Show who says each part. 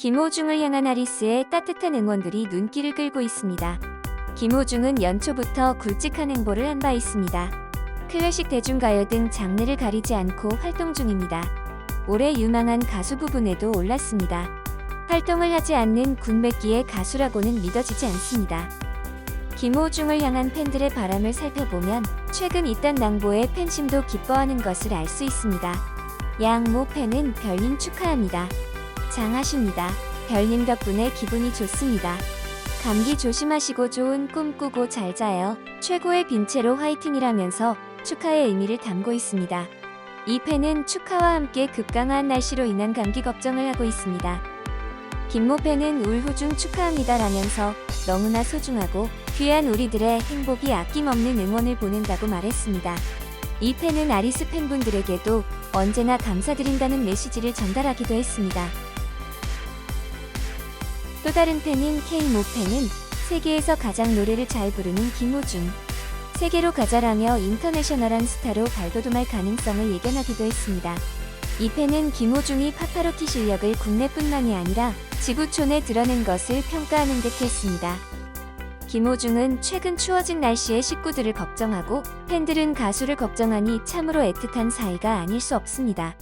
Speaker 1: 김호중을 향한 아리스의 따뜻한 응원들이 눈길을 끌고 있습니다. 김호중은 연초부터 굵직한 행보를 한 바 있습니다. 클래식 대중가요 등 장르를 가리지 않고 활동 중입니다. 올해 유망한 가수 부분에도 올랐습니다. 활동을 하지 않는 군백기의 가수라고는 믿어지지 않습니다. 김호중을 향한 팬들의 바람을 살펴보면 최근 있던 낭보의 팬심도 기뻐하는 것을 알 수 있습니다. 양모 팬은 별님 축하합니다. 장하십니다. 별님 덕분에 기분이 좋습니다. 감기 조심하시고 좋은 꿈 꾸고 잘 자요. 최고의 빈체로 화이팅이라면서 축하의 의미를 담고 있습니다. 이 팬은 축하와 함께 급강한 날씨로 인한 감기 걱정을 하고 있습니다. 김모 팬은 울후중 축하합니다라면서 너무나 소중하고 귀한 우리들의 행복이 아낌없는 응원을 보낸다고 말했습니다. 이 팬은 아리스 팬분들에게도 언제나 감사드린다는 메시지를 전달하기도 했습니다. 또 다른 팬인 K모 팬은 세계에서 가장 노래를 잘 부르는 김호중. 세계로 가자라며 인터내셔널한 스타로 발돋움할 가능성을 예견하기도 했습니다. 이 팬은 김호중이 파파로티 실력을 국내뿐만이 아니라 지구촌에 드러낸 것을 평가하는 듯 했습니다. 김호중은 최근 추워진 날씨에 식구들을 걱정하고 팬들은 가수를 걱정하니 참으로 애틋한 사이가 아닐 수 없습니다.